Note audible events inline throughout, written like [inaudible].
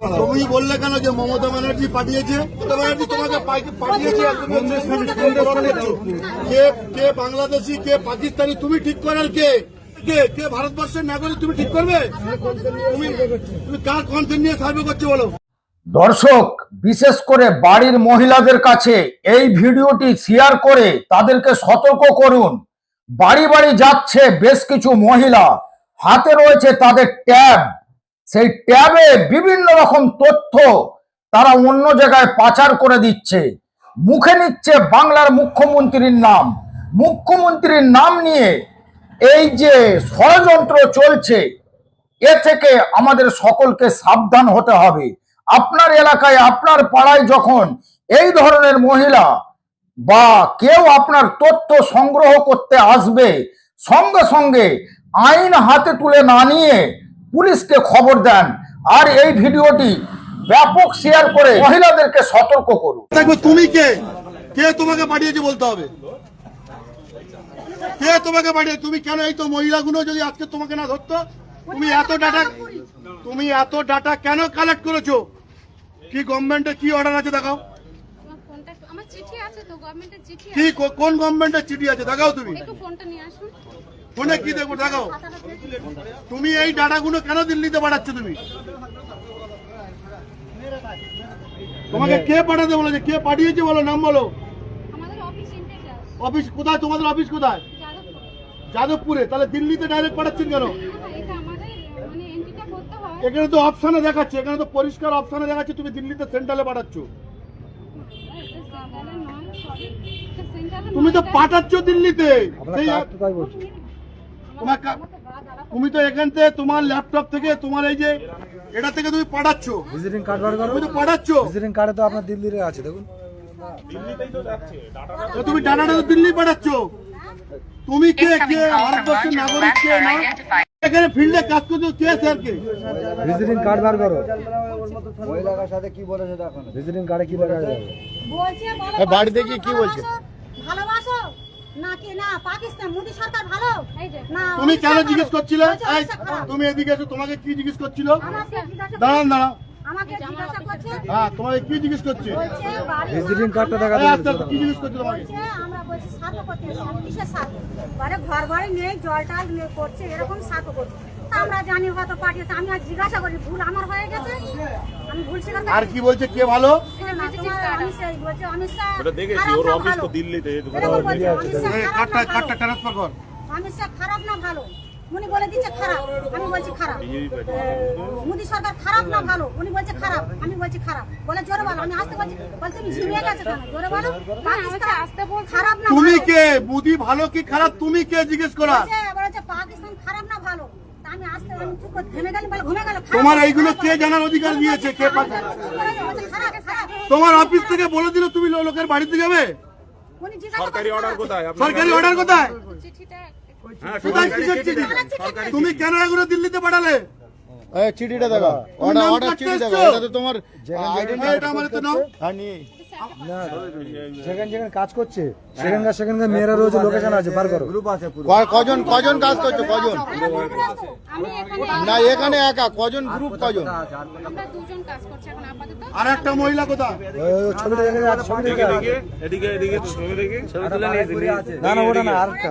তুমি বললে কেন যে মমতা ব্যানার্জি পাঠিয়েছে? মমতা ব্যানার্জি তোমাকে পাঠিয়েছে কে কে বাংলাদেশি কে পাকিস্তানি তুমি ঠিক করার কে? কে কে ভারতবর্ষের নাগরিক তুমি ঠিক করবে? তুমি তুমি কার কনসেন্ট নিয়ে সার্ভে করছ বলো? দর্শক বিশেষ করে বাড়ির মহিলাদের কাছে এই ভিডিওটি শেয়ার করে তাদেরকে সতর্ক করুন। বাড়ি বাড়ি যাচ্ছে বেশ কিছু মহিলা। হাতে রয়েছে তাদের ট্যাব। সেই ট্যাবে বিভিন্ন রকম তথ্য তারা অন্য জায়গায় পাচার করে দিচ্ছে। মুখে নিচ্ছে বাংলার মুখ্যমন্ত্রীর নাম। মুখ্যমন্ত্রীর নাম নিয়ে এই যে ষড়যন্ত্র চলছে, এ থেকে আমাদের সকলকে সাবধান হতে হবে। আপনার এলাকায়, আপনার পাড়ায় যখন এই ধরনের মহিলা বা কেউ আপনার তথ্য সংগ্রহ করতে আসবে, সঙ্গে সঙ্গে আইন হাতে তুলে না নিয়ে পুলিশকে খবর দেন আর এই ভিডিওটি ব্যাপক শেয়ার করে মহিলাদেরকে সতর্ক করুন। থাকবে তুমি কে? কে তোমাকে পাঠিয়েছে বলতে হবে? কে তোমাকে পাঠিয়ে তুমি কেন এই তো মহিলাগুলো যদি আজকে তোমাকে না ধরতো? তুমি এত ডাটা তুমি এত ডাটা কেন কালেক্ট করেছ? কি গভর্নমেন্টে কি অর্ডার আছে দেখাও। আমার চিঠি আছে তো গভর্নমেন্টের চিঠি কি আছে। কো- কোন গভর্নমেন্টের চিঠি আছে? দেখাও তুমি। একটু ফোনটা নিয়ে আসুন। ফোনে কি দেখব? দেখাও। তুমি এই ডাটাগুলো কেন দিল্লিতে পাঠাচ্ছ তুমি? তোমাকে কে পাঠাতে বলেছে? কে পাঠিয়েছে বলো নাম বলো। আমাদের অফিস কোথায়? তোমাদের অফিস কোথায়? যাদবপুরে। তাহলে দিল্লিতে ডাইরেক্ট পাঠাচ্ছেন কেন? হ্যাঁ, মানে এখানে তো অপশানে দেখাচ্ছে। এখানে তো পরিষ্কার অপশানে দেখাচ্ছে। তুমি দিল্লিতে সেন্ট্রালে পাঠাচ্ছ এটা সেন্ট্রালে নয় সরি এটা সেন্ট্রালে তুমি তো পাঠাচ্ছ দিল্লিতে। তোমার তুমি তো এখান থেকে তোমার ল্যাপটপ থেকে তোমার এই যে এটা থেকে তুমি পাঠাচ্ছ। ভিজিটিং কার্ড বার করো। তুমি তো পাঠাচ্ছ। ভিজিটিং কার্ডে তো আপনার দিল্লির আছে দেখুন। তো তুমি ডাটাটা তো দিল্লি পাঠাচ্ছ। তুমি কে? কে? ভারতবর্ষের নাগরিক কে? না? এখানে ফিল্ডে কাজ করতে কে স্যারকে ভিজিটিং কার্ড বার করো। মহিলার সাথে কি বলেছে দেখো না। ভিজিটিং কার্ডে কি যাবে? বলছে বলো হ্যাঁ, বাড়িতে গিয়ে কি বলছে? ভালোবাসো, নাকি না পাকিস্তান মোদী সরকার ভালো। না তুমি কেন জিজ্ঞেস করছিলে? বলছে। তুমি এদিকে এসো তোমাকে কি জিজ্ঞেস করছিল? দাঁড়ান দাঁড়া দাঁড়ান হ্যাঁ তোমাকে কি জিজ্ঞেস করছে? বলছে ভিজিটিং কার্ডটা দেখা এই, আচ্ছা, কি জিজ্ঞেস করছে তোমাকে? বলছে আমরা বলছি সাথে করতে এসেছি। আমি কিসের সাথে বারে ঘর বাড়ি নেই জল টাল নিয়ে করছে এরকম সাথে করছে। তা আমরা জানি হয়তো পাঠিয়েছে আমি আর জিজ্ঞাসা করি ভুল আমার হয়ে গেছে? আমি ভুল স্বীকার আর কি বলছে কে ভালো? খারাপ না ভালো? উনি বলে দিচ্ছে খারাপ আমি বলছি খারাপ। মোদী সরকার খারাপ না ভালো? উনি বলছে খারাপ আমি বলছি খারাপ। বলে জোরে বলো আমি আসতে বলছি বলছে তুমি ঝিমিয়ে গেছে কেন? জোরে বলো পাকিস্তান আসতে বলছে। খারাপ না তুমি? কে? মুদি ভালো কি খারাপ? তুমি কে? জিজ্ঞেস করা বলছে, পাকিস্তান খারাপ না ভালো। তা আমি আসতে আমি চুপ করে ঘেমে গেলাম বলে ঘুমে গেল তোমার এইগুলো কে জানার অধিকার দিয়েছে? কে? বলে। তোমার অফিস থেকে বলে দিল তুমি লো- লোকের বাড়িতে যাবে? সরকারি অর্ডার কোথায়? সরকারি অর্ডার কোথায়? কোথায় সরকারি কিসের চিঠি তুমি কেন এগুলো দিল্লিতে পাঠালে? চিঠিটা দেখো? তোমার এই, এটা আমার তো নাও। যেখানে যেখানে কাজ করছে সেখানকার সেখানকার মেয়েরা রয়েছে লোকেশন আছে বার করো। গ্রুপ আছে কজন কজন কাজ করছ? কজন? না এখানে একা। কজন গ্রুপ কজন? আমরা দুজন কাজ করছি এখন আপাতত। আর একটা মহিলা কোথায়? ছবিটা দেখে ছবি দেখে এদিকে এদিকে এদিকে ছবি দেখে। ছবি তুলে নিয়েছি না না ওটা না আরেকটা।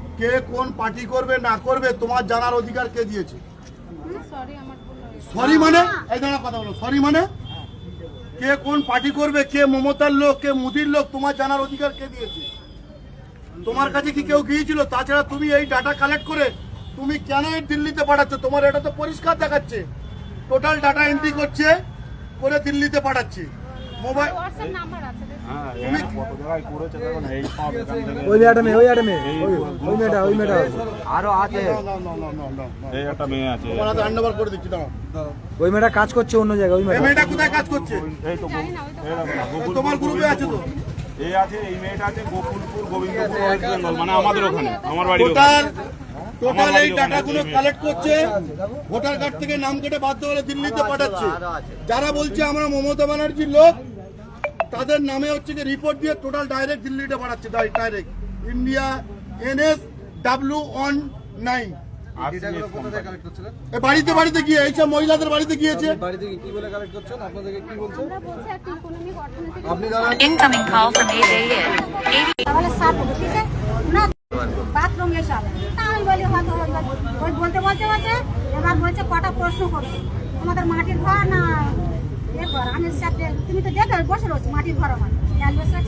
কে কোন পার্টি করবে না করবে তোমার জানার অধিকার কে দিয়েছে? সরি মানে? এই দাঁড়া কথা বলো। সরি মানে? কে কোন পার্টি করবে কে মমতার লোক কে মুদির লোক তোমার জানার অধিকার কে দিয়েছে? তোমার কাছে কি কেউ গিয়েছিল? তাছাড়া তুমি এই ডাটা কালেক্ট করে তুমি কেন এই দিল্লিতে পাঠাচ্ছ? তোমার এটা তো পরিষ্কার দেখাচ্ছে। টোটাল ডাটা এন্ট্রি করছে করে দিল্লিতে পাঠাচ্ছে। মোবাইল। হ্যাঁ ওই মেয়েটা কাজ করছে অন্য জায়গায় ওই মেয়েটা মেয়েটা কোথায় কাজ করছে? তো জানি না ওই তো এই দেখো না, গোকুলপুর, তোমার গ্রুপে আছে তো এই আছে এই মেয়েটা আছে গোকুলপুর গোবিন্দপুর মানে আমাদের ওখানে আমার বাড়ির টোটাল এই আমার ডাটাগুলো কালেক্ট করছে ভোটার কার্ড থেকে নাম কেটে বাধ্য হলে দিল্লিতে পাঠাচ্ছে। যারা বলছে আমরা মমতা ব্যানার্জির লোক তাদের নামে হচ্ছে কি রিপোর্ট দিয়ে টোটাল ডাইরেক্ট দিল্লিতে পাঠাচ্ছে direct India N S W one nine বাড়িতে বাড়িতে গিয়ে এইসব মহিলাদের বাড়িতে গিয়েছে। আমরা বলছি একটা ইকোনমিক অর্থনৈতিক Incoming call from 8 a.m. তাহলে সাপ ঠিক আছে? না বাথরুম এসব তা আমি বলি হয়তো ওই ওই বলতে বলতে বলতে এবার বলছে কটা প্রশ্ন করবে। তোমাদের মাটির ঘর না আমি তুমি তো দেখে বসে রয়েছো মাটির ঘর আমার।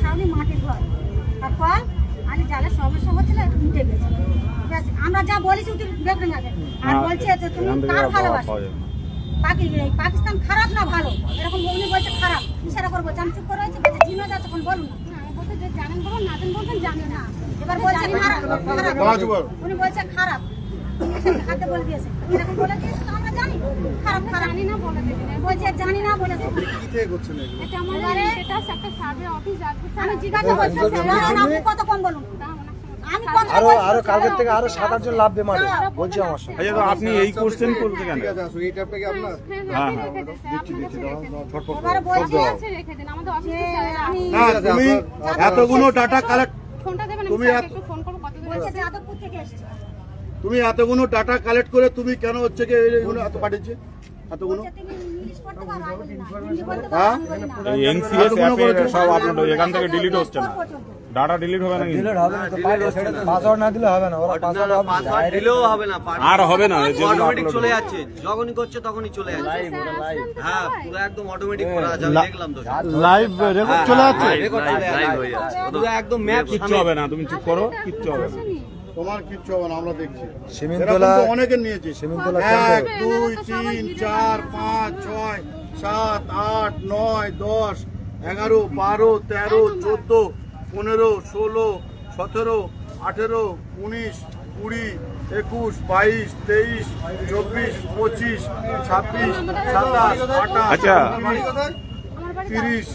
ছাউনি মাটির ঘর। আর কল আমি জালের সমস্যা হচ্ছিল গেছে। আমরা যা বলেছি তুই দেখবেন আর বলছে যে তুমি কার ভালোবাসো। পাকি পাকিস্তান খারাপ না ভালো? এরকম উনি বলছে খারাপ। ইশারা করব? আমি চুপ করে রয়েছি? বলছে জিনো যাচ্ছে কোন বলুন না। বলতে যে জানেন বলুন না বলবেন জানি না। এবার বলছে খারাপ খারাপ। উনি বলছে খারাপ। হাতে বলে দিয়েছে। এরকম বলে দিয়েছে তো আমরা জানি। খারাপ খারাপ। জানি না বলে দেবেন বলছে জানি না বলেছে এটা আমাদের স্ট্যাটাস একটা সার্ভে অফিস আছে আমি জিজ্ঞাসা করছি দাঁড়ান, আপনি কত কম বলুন আরও আরও কালকের থেকে আরও সাত আটজন লাভ বে মারে বলছে আমার সঙ্গে আচ্ছা আপনি এই কোশ্চেন করতে কেন হ্যাঁ হ্যাঁ রেখে দিন এবার বলছে আছে রেখে দিন আমাদের অফিসে আমি না তুমি এতগুলো ডাটা কালেক্ট ফোনটা দেবেন তুমি এত- একটু ফোন করব কত বলছে যাদবপুর থেকে এসেছে তুমি এতগুলো ডাটা কালেক্ট করে তুমি কেন হচ্ছে কি এত পাঠিয়েছে এতগুলো হ্যাঁ? এই এনসিএস অ্যাপে সব আপলোড এখান থেকে ডিলিট হচ্ছে না। ডাটা ডিলিট হবে না কিন্তু। হবে না পাসওয়ার্ড না। দিলে হবে না। ওরা পাসওয়ার্ড পাসওয়ার্ড দিলেও হবে না। আর হবে না অটোমেটিক চলে যাচ্ছে। যখনই করছে তখনই চলে যাচ্ছে। হ্যাঁ পুরো একদম অটোমেটিক করা আছে। দেখলাম তো। লাইভ রেকর্ড চলে যাচ্ছে। রেকর্ড চলে যাচ্ছে। পুরো একদম ম্যাপ কিচ্ছু হবে না তুমি চুপ করো কিচ্ছু হবে না। তোমার কিচ্ছু হবে না আমরা দেখছি তো অনেকের নিয়েছে সিমিনতলা এক দুই তিন চার পাঁচ ছয় সাত আট নয় দশ এগারো বারো তেরো চোদ্দ পনেরো ষোলো সতেরো আঠেরো উনিশ কুড়ি একুশ বাইশ তেইশ চব্বিশ পঁচিশ ছাব্বিশ সাতাশ আঠাশ আচ্ছা। তিরিশ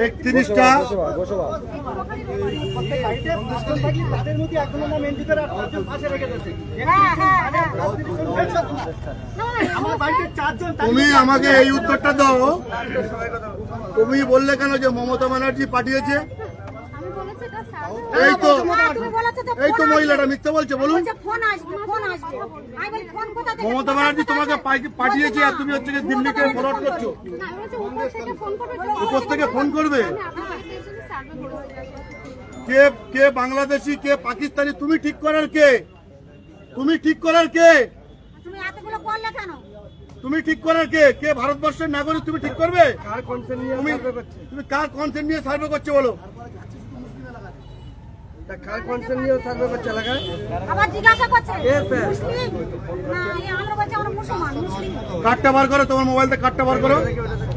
একত্রিশটা। তুমি আমাকে এই উত্তরটা দাও। তুমি বললে কেন যে মমতা ব্যানার্জি পাঠিয়েছে আমি বলেছি এটা সার্ভে এই তো তুমি বলেছ যে এই তো মহিলাটা মিথ্যে বলছে বলুন। বলছে ফোন আসবে ফোন আসবে। আমি বলি ফোন কোথা থেকে মমতা ব্যানার্জি তোমাকে পাঠিয়েছে আর তুমি হচ্ছে দিল্লিকে ফরওয়ার্ড করছ। উপর থেকে ফোন করবে উপর থেকে ফোন করবে? আমি আপনাকে এসে সার্ভে করেছি কে কে বাংলাদেশি কে পাকিস্তানি তুমি ঠিক করার কে? তুমি ঠিক করার কে? তুমি ঠিক করার কে? কে ভারতবর্ষের নাগরিক তুমি ঠিক করবে? তুমি তুমি কার কনসেন্ট নিয়ে সার্ভে করছে বলো আবার জিজ্ঞাসা করছে। মুসলিম? না আমরা বলছি আমরা মুসলমান মুসলিম। কার্ডটা বার করো তোমার মোবাইল থেকে কার্ডটা বার করো। ওই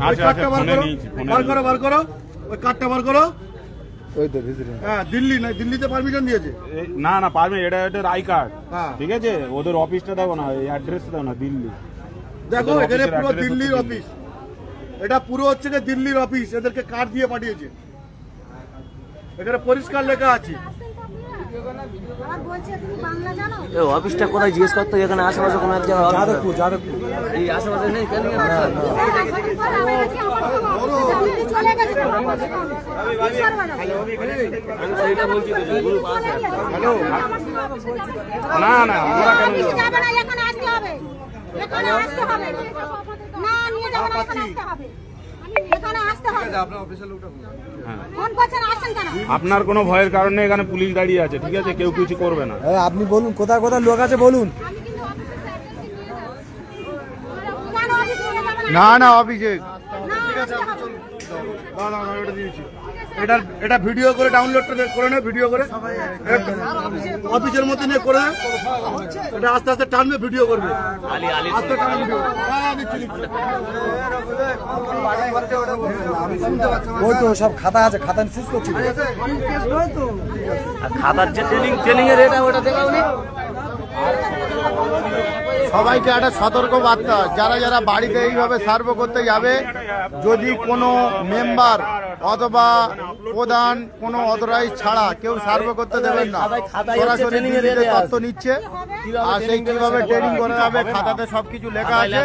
আচ্ছা, কার্ডটা বার করো বার করো বার করো। ওই কার্ডটা বার করো। ওই তো হ্যাঁ দিল্লি না দিল্লিতে পারমিশন দিয়েছে। না না পারবে এটা আই কার্ড। হ্যাঁ। ঠিক আছে? ওদের অফিসটা দেখো না এই অ্যাড্রেস দাও না দিল্লি। দেখো এখানে পুরো দিল্লির অফিস এটা পুরো হচ্ছে গিয়ে দিল্লির অফিস এদেরকে কার্ড দিয়ে পাঠিয়েছে। এখানে পরিষ্কার লেখা আছে আবার বলছে তুমি বাংলা জানো অফিসটা কোথায় জিজ্ঞেস করতে এখানে আশেপাশে কোনো এক জায়গায় যাদবপুর যাদবপুর। এই আশেপাশে নেই? কেন না না। আমরা কেন কিছু যাবে না এখানে আসতে হবে। এখানে আসতে হবে। না নিয়ে যাবে না এখানে আসতে হবে। এখানে আসতে হবে। হ্যাঁ। ফোন করছেন আসেন কেন? আপনার কোনো ভয়ের কারণে এখানে পুলিশ দাঁড়িয়ে আছে ঠিক আছে? কেউ কিছু করবে না। এই, আপনি বলুন কোথায় কোথায় লোক আছে বলুন। না না অফিসে অভিষেক না না না না দিয়েছি এটা এটা ভিডিও করে ডাউনলোড করে নে ভিডিও করে। অফিসের মধ্যে নিয়ে করে এটা আস্তে আস্তে টানবে ভিডিও করবে। আস্তে টানবে ভিডিও হ্যাঁ ওই তো সব খাতা আছে খাতা শেষ করছি। খাতার যে ট্রেনিং ট্রেনিং এর রেট ওটা দেখাও সবাইকে একটা সতর্ক বার্তা। যারা যারা বাড়িতে এইভাবে সার্ভ করতে যাবে যদি কোনো মেম্বার অথবা প্রধান কোনো অথরাইজ ছাড়া কেউ সার্ভ করতে দেবেন না সরাসরি তথ্য নিচ্ছে। আর সেই কীভাবে ট্রেনিং করা যাবে খাতাতে সবকিছু লেখা আছে।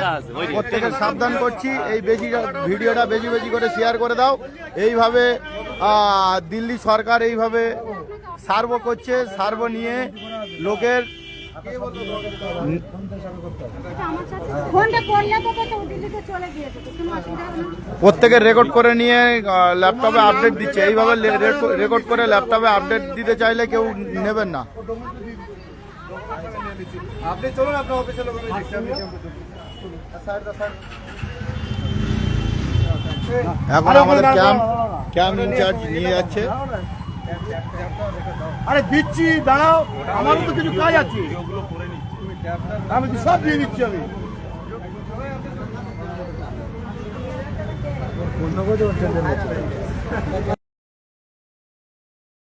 প্রত্যেকের [laughs] সাবধান করছি। এই বেশি ভিডিওটা বেশি বেশি করে শেয়ার করে দাও। এইভাবে দিল্লি সরকার এইভাবে সার্ভ করছে। সার্ভ নিয়ে লোকের প্রত্যেকের রেকর্ড করে নিয়ে ল্যাপটপে আপডেট দিচ্ছে। এইভাবে রেকর্ড করে ল্যাপটপে আপডেট দিতে চাইলে কেউ নেবেন না। আপনি চলুন আপনার এখন আমাদের ক্যাম্প ক্যাম্প ইনচার্জ নিয়ে যাচ্ছে। আরে দিচ্ছি, দাঁড়াও আমারও তো কিছু কাজ আছে। আমি তো সব দিয়ে দিচ্ছি আমি। কোথাও